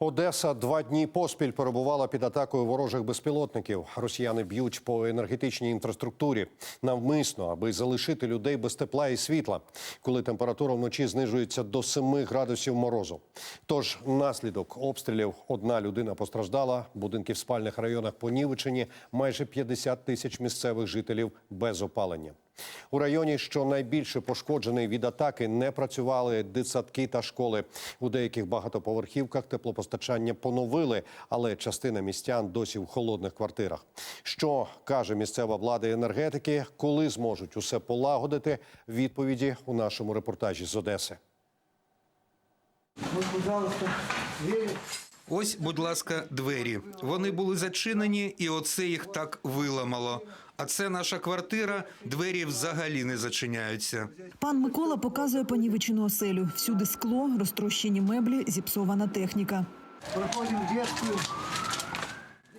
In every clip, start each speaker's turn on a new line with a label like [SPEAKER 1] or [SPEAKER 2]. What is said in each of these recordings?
[SPEAKER 1] Одеса два дні поспіль перебувала під атакою ворожих безпілотників. Росіяни б'ють по енергетичній інфраструктурі навмисно, аби залишити людей без тепла і світла, коли температура вночі знижується до 7 градусів морозу. Тож наслідок обстрілів одна людина постраждала. Будинки в спальних районах понівечені. Майже 50 тисяч місцевих жителів без опалення. У районі, що найбільше пошкоджений від атаки, не працювали дитсадки та школи. У деяких багатоповерхівках теплопостачання поновили, але частина містян досі в холодних квартирах. Що каже місцева влада енергетики, коли зможуть усе полагодити? Відповіді у нашому репортажі з Одеси.
[SPEAKER 2] Вот, пожалуйста.
[SPEAKER 3] Ось, будь ласка, двері. Вони були зачинені, і оце їх так виламало. А це наша квартира. Двері взагалі не зачиняються.
[SPEAKER 4] Пан Микола показує понівечену оселю. Всюди скло, розтрощені меблі, зіпсована техніка.
[SPEAKER 2] Проходим в.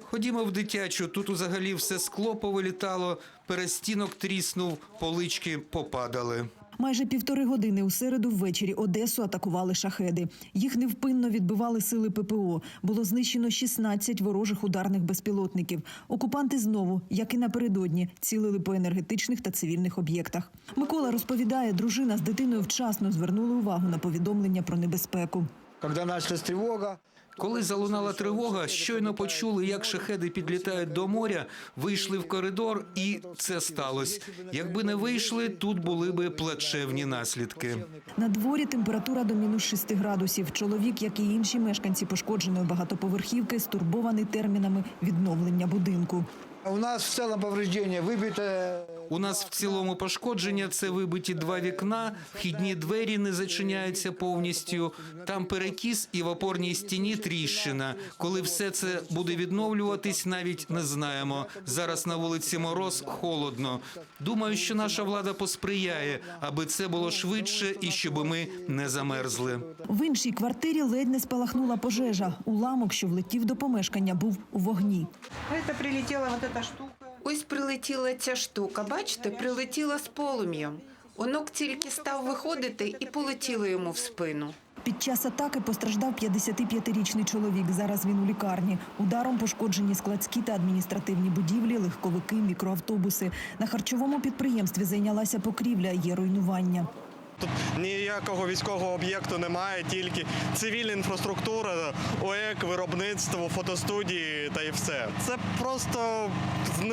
[SPEAKER 3] Ходімо в дитячу. Тут взагалі все скло повилітало, перестінок тріснув, полички попадали.
[SPEAKER 4] Майже півтори години у середу ввечері Одесу атакували шахеди. Їх невпинно відбивали сили ППО. Було знищено 16 ворожих ударних безпілотників. Окупанти знову, як і напередодні, цілили по енергетичних та цивільних об'єктах. Микола розповідає, дружина з дитиною вчасно звернули увагу на повідомлення про небезпеку.
[SPEAKER 2] Когда началась тревога,
[SPEAKER 3] Коли залунала тривога, щойно почули, як шахеди підлітають до моря, вийшли в коридор, і це сталося. Якби не вийшли, тут були би плачевні наслідки.
[SPEAKER 4] На дворі температура до мінус 6 градусів. Чоловік, як і інші мешканці пошкодженої багатоповерхівки, стурбований термінами відновлення будинку.
[SPEAKER 2] у нас в целом повреждение выбито.
[SPEAKER 3] У нас в цілому пошкодження це вибиті два вікна, вхідні двері не зачиняються повністю. Там перекіс і в опорній стіні тріщина. Коли все це буде відновлюватись, навіть не знаємо. Зараз на вулиці мороз холодно. Думаю, що наша влада посприяє, аби це було швидше і щоб ми не замерзли.
[SPEAKER 4] В іншій квартирі ледь не спалахнула пожежа. Уламок, що влетів до помешкання, був у вогні.
[SPEAKER 5] Это прилетела вот эта штука.
[SPEAKER 6] Ось прилетіла ця штука, бачите, прилетіла з полум'ям. Онок тільки став виходити і полетіло йому в спину.
[SPEAKER 4] Під час атаки постраждав 55-річний чоловік. Зараз він у лікарні. Ударом пошкоджені складські та адміністративні будівлі, легковики, мікроавтобуси. На харчовому підприємстві зайнялася покрівля, є руйнування.
[SPEAKER 7] Тут ніякого військового об'єкту немає, тільки цивільна інфраструктура, ОЕК, виробництво, фотостудії та і все. Це просто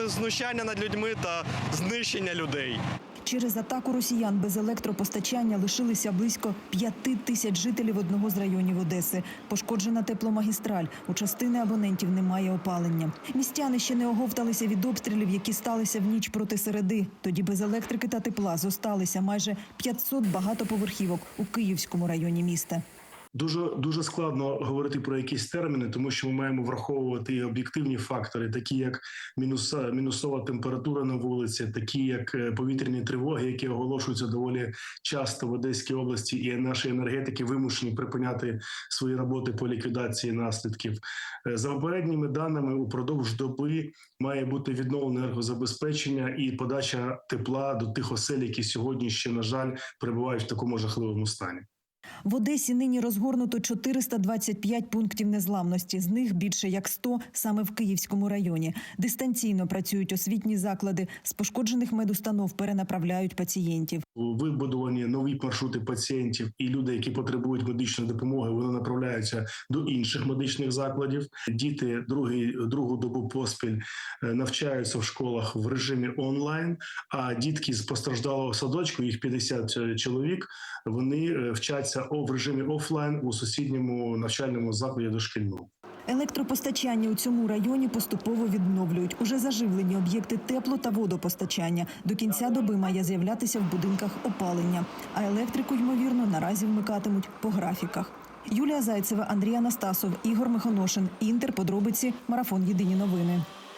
[SPEAKER 7] знущання над людьми та знищення людей.
[SPEAKER 4] Через атаку росіян без електропостачання лишилися близько п'яти тисяч жителів одного з районів Одеси. Пошкоджена тепломагістраль. У частини абонентів немає опалення. Містяни ще не оговталися від обстрілів, які сталися в ніч проти середи. Тоді без електрики та тепла зосталися майже 500 багатоповерхівок у Київському районі міста.
[SPEAKER 8] Дуже дуже складно говорити про якісь терміни, тому що ми маємо враховувати і об'єктивні фактори, такі як мінуса, мінусова температура на вулиці, такі як е, повітряні тривоги, які оголошуються доволі часто в Одеській області, і наші енергетики вимушені припиняти свої роботи по ліквідації наслідків. Е, За попередніми даними, упродовж доби має бути відновлено енергозабезпечення і подача тепла до тих осель, які сьогодні ще на жаль перебувають в такому жахливому стані.
[SPEAKER 4] В Одесі нині розгорнуто 425 пунктів незламності. З них більше як 100 саме в Київському районі. Дистанційно працюють освітні заклади. З пошкоджених медустанов перенаправляють пацієнтів.
[SPEAKER 8] вибудовані нові маршрути пацієнтів і люди, які потребують медичної допомоги, вони направляються до інших медичних закладів. Діти другий другу добу поспіль е, навчаються в школах в режимі онлайн. А дітки з постраждалого садочку, їх 50 чоловік, вони е, вчаться о- в режимі офлайн у сусідньому навчальному закладі дошкільному.
[SPEAKER 4] Електропостачання у цьому районі поступово відновлюють. Уже заживлені об'єкти тепло та водопостачання. До кінця доби має з'являтися в будинках опалення. А електрику, ймовірно, наразі вмикатимуть по графіках. Юлія Зайцева, Андрій Анастасов, Ігор Михоношин. Інтер. Подробиці. Марафон. Єдині новини.